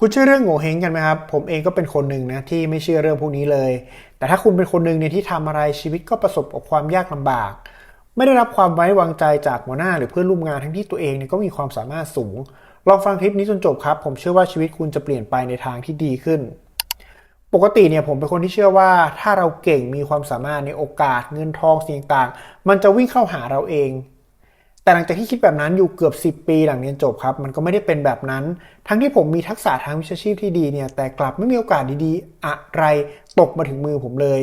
คุณเชื่อเรื่องโง่เฮงกันไหมครับ ผมเองก็เป็นคนหนึ่งนะที่ไม่เชื่อเรื่องพวกนี้เลย แต่ถ้าคุณเป็นคนหนึ่งเนี่ยที่ทำอะไรชีวิตก็ประสบกับความยากลำบาก ไม่ได้รับความไว้วางใจจากหัวหน้าหรือเพื่อนร่วมงานทั้งที่ตัวเองเนี่ยก็มีความสามารถสูง ลองฟังคลิปนี้จนจบครับ ผมเชื่อว่าชีวิตคุณจะเปลี่ยนไปในทางที่ดีขึ้น ปกติเนี่ยผมเป็นคนที่เชื่อว่า ถ้าเราเก่งมีความสามารถในโอกาสเงินทองสิ่งต่าง มันจะวิ่งเข้าหาเราเอง แต่หลังจากที่คิดแบบนั้นอยู่เกือบ 10 ปีหลังเรียนจบครับ มันก็ไม่ได้เป็นแบบนั้น ทั้งที่ผมมีทักษะทางวิชาชีพที่ดีเนี่ย แต่กลับไม่มีโอกาสดีๆ อะไรตกมาถึงมือผมเลย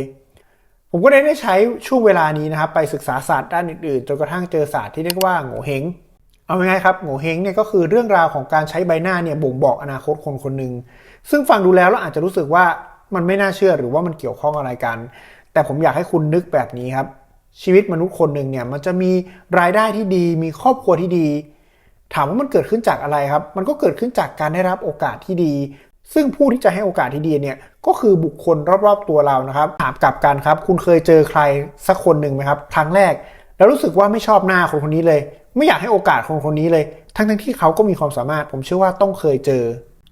ผมก็ได้ได้ใช้ช่วงเวลานี้นะครับ ไปศึกษาศาสตร์ด้านอื่นๆ จนกระทั่งเจอศาสตร์ที่เรียกว่าโง่เฮงเอาง่ายๆครับโง่เฮงเนี่ยก็คือเรื่องราวของการใช้ใบหน้าเนี่ยบ่งบอกอนาคตคนคนหนึ่งซึ่งฟังดูแล้วเราอาจจะรู้สึกว่ามันไม่น่าเชื่อหรือว่ามันเกี่ยวข้องอะไรกัน แต่ผมอยากให้คุณนึกแบบนี้ครับ ชีวิตมนุษย์คนหนึ่งเนี่ยมันจะมีรายได้ที่ดี มีครอบครัวที่ดี ถามว่ามันเกิดขึ้นจากอะไรครับ มันก็เกิดขึ้นจากการได้รับโอกาสที่ดี ซึ่งผู้ที่จะให้โอกาสที่ดีเนี่ยก็คือบุคคลรอบๆตัวเรานะครับ ถามกลับกันครับ คุณเคยเจอใครสักคนหนึ่งไหมครับ ครั้งแรก แล้วรู้สึกว่าไม่ชอบหน้าคนคนนี้เลย ไม่อยากให้โอกาสคนคนนี้เลย ทั้งๆที่เขาก็มีความสามารถ ผมเชื่อว่าต้องเคยเจอ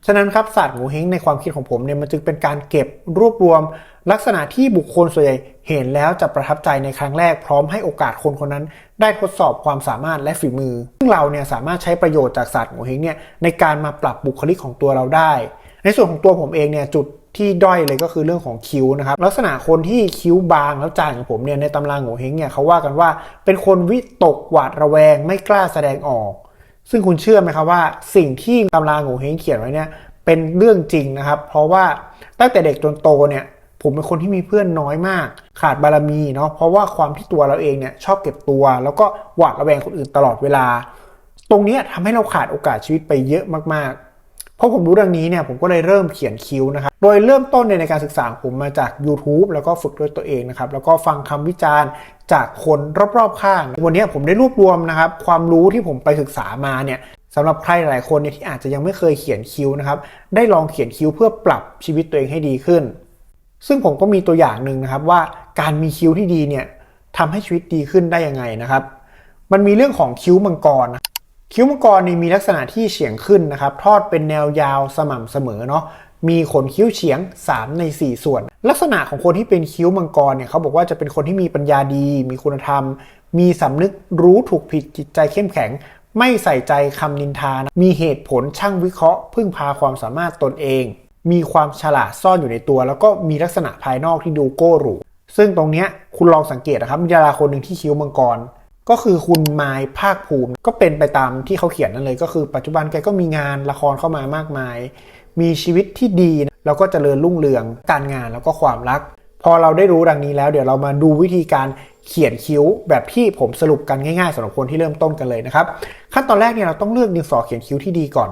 ฉะนั้นครับศาสตร์โงเฮงในความคิดของผมเนี่ยมันจึงเป็นการเก็บรวบรวม ลักษณะที่บุคคลส่วนใหญ่เห็นแล้วจะประทับใจในครั้งแรกพร้อมให้โอกาสคนคนนั้น ได้ทดสอบความสามารถและฝีมือ ซึ่งเราเนี่ยสามารถใช้ประโยชน์จากศาสตร์โงเฮงเนี่ยในการมาปรับบุคลิกของตัวเราได้ ในส่วนของตัวผมเองเนี่ยจุดที่ด้อยเลยก็คือเรื่องของคิ้วนะครับลักษณะคนที่คิ้วบางแล้วจางของผมเนี่ยในตำราโงเฮงเนี่ยเขาว่ากันว่า เป็นคนวิตกหวาดระแวงไม่กล้าแสดงออก ซึ่งคุณเชื่อไหมครับว่าสิ่งที่ตำราโงเฮงเขียนไว้เนี่ยเป็นเรื่องจริงนะครับ เพราะว่าตั้งแต่เด็กจนโตเนี่ยผมเป็นคนที่มีเพื่อนน้อยมาก ขาดบารมีเนาะเพราะว่าความที่ตัวเราเองเนี่ยชอบเก็บตัว แล้วก็หวาดระแวงคนอื่นตลอดเวลา ตรงนี้ทำให้เราขาดโอกาสชีวิตไปเยอะมาก ราะผมรู้เรื่องนี้เนี่ยผมก็เลยเริ่มเขียนคิ้วนะครับ โดยเริ่มต้นในการศึกษาผมมาจาก YouTube แล้วก็ฝึกด้วยตัวเองนะครับ แล้วก็ฟังคำวิจารณ์จากคนรอบๆข้าง วันนี้ผมได้รวบรวมนะครับ ความรู้ที่ผมไปศึกษามาเนี่ยสำหรับใครหลายคนเนี่ยที่อาจจะยังไม่เคยเขียนคิ้วนะครับ ได้ลองเขียนคิ้วเพื่อปรับชีวิตตัวเองให้ดีขึ้น ซึ่งผมก็มีตัวอย่างหนึ่งนะครับว่าการมีคิ้วที่ดีเนี่ยทำให้ชีวิตดีขึ้นได้ยังไงนะครับ มันมีเรื่องของคิ้วมังกร คิ้วมังกรนี่มีลักษณะที่เฉียงขึ้นนะครับ ทอดเป็นแนวยาวสม่ำเสมอเนาะมีขนคิ้วเฉียง 3 ใน 4 ส่วน ลักษณะของคนที่เป็นคิ้วมังกรเนี่ยเขาบอกว่าจะเป็นคนที่มีปัญญาดี มีคุณธรรม มีสำนึกรู้ถูกผิดจิตใจเข้มแข็ง ไม่ใส่ใจคำนินทานะมีเหตุผลช่างวิเคราะห์ พึ่งพาความสามารถตนเอง มีความฉลาดซ่อนอยู่ในตัว แล้วก็มีลักษณะภายนอกที่ดูโก้หรูซึ่งตรงนี้คุณลองสังเกตนะครับมีดาราคนหนึ่งที่คิ้วมังกร ก็คือคุณไมายภาคภูมิ ก็เป็นไปตามที่เขาเขียนนั่นเลย ก็คือปัจจุบันแกก็มีงานละครเข้ามามากมาย มีชีวิตที่ดี แล้วก็เจริญรุ่งเรืองการงานแล้วก็ความรัก พอเราได้รู้ดังนี้แล้ว เดี๋ยวเรามาดูวิธีการเขียนคิ้วแบบที่ผมสรุปกันง่ายๆสำหรับคนที่เริ่มต้นกันเลยนะครับ ขั้นตอนแรกเนี่ยเราต้องเลือกดินสอเขียนคิ้วที่ดีก่อน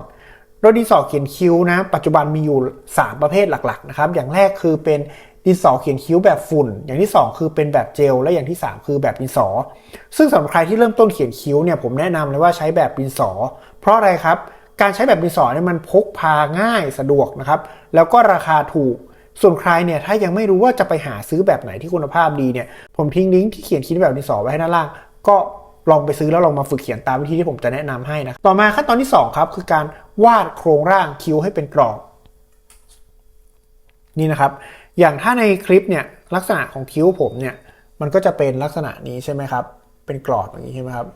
โดยดินสอเขียนคิ้วนะ ปัจจุบันมีอยู่ 3 ประเภทหลักๆนะครับอย่างแรกคือเป็น ดินสอเขียนคิ้วแบบฝุ่น อย่างที่ 2 คือเป็นแบบเจล และอย่างที่ 3 คือแบบดินสอ ซึ่งสำหรับใครที่เริ่มต้นเขียนคิ้วเนี่ยผมแนะนำเลยว่าใช้แบบดินสอ เพราะอะไรครับ การใช้แบบดินสอเนี่ยมันพกพาง่ายสะดวกนะครับ แล้วก็ราคาถูก ส่วนใครเนี่ยถ้ายังไม่รู้ว่าจะไปหาซื้อแบบไหนที่คุณภาพดีเนี่ยผมทิ้งลิงก์ที่เขียนคิ้วแบบดินสอไว้ให้ด้านล่าง ก็ลองไปซื้อแล้วลองมาฝึกเขียนตามวิธีที่ผมจะแนะนำให้นะ ต่อมาขั้นตอนที่2ครับคือการวาดโครงร่างคิ้วให้เป็นกรอบนี่นะครับ อย่างถ้าในคลิปเนี่ยลักษณะของคิ้วผมเนี่ยมันก็จะเป็นลักษณะนี้ใช่ไหมครับ เป็นกรอบอย่างนี้ใช่ไหมครับ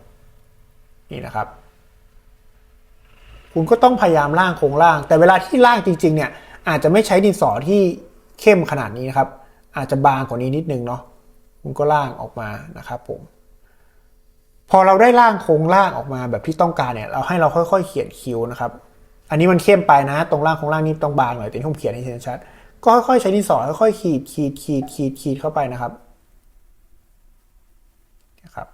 นี่นะครับ คุณก็ต้องพยายามร่างโครงร่าง แต่เวลาที่ร่างจริงๆเนี่ยอาจจะไม่ใช้ดินสอที่เข้มขนาดนี้นะครับ อาจจะบางกว่านี้นิดนึงเนาะคุณก็ร่างออกมานะครับผม พอเราได้ร่างโครงร่างออกมาแบบที่ต้องการเนี่ย เราให้เราค่อยๆ เขียนคิ้วนะครับ อันนี้มันเข้มไปนะ ตรงร่างโครงร่างนี้ต้องบางหน่อยแต่ที่ผมเขียนให้เห็นชัด ก็ค่อยๆใช้ดินสอค่อยๆขีดขีดขีดขีดขีดเข้าไปนะครับนะครับ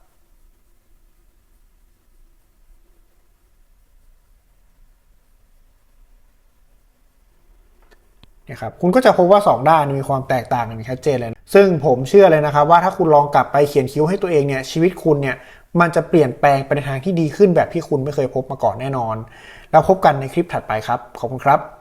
นะครับ คุณก็จะพบว่า 2 ด้านมีความแตกต่างกันชัดเจนเลย ซึ่งผมเชื่อเลยนะครับ ว่าถ้าคุณลองกลับไปเขียนคิ้วให้ตัวเองเนี่ยชีวิตคุณเนี่ยมันจะเปลี่ยนแปลงไปในทางที่ดีขึ้นแบบที่คุณไม่เคยพบมาก่อนแน่นอน แล้วพบกันในคลิปถัดไปครับ ขอบคุณครับ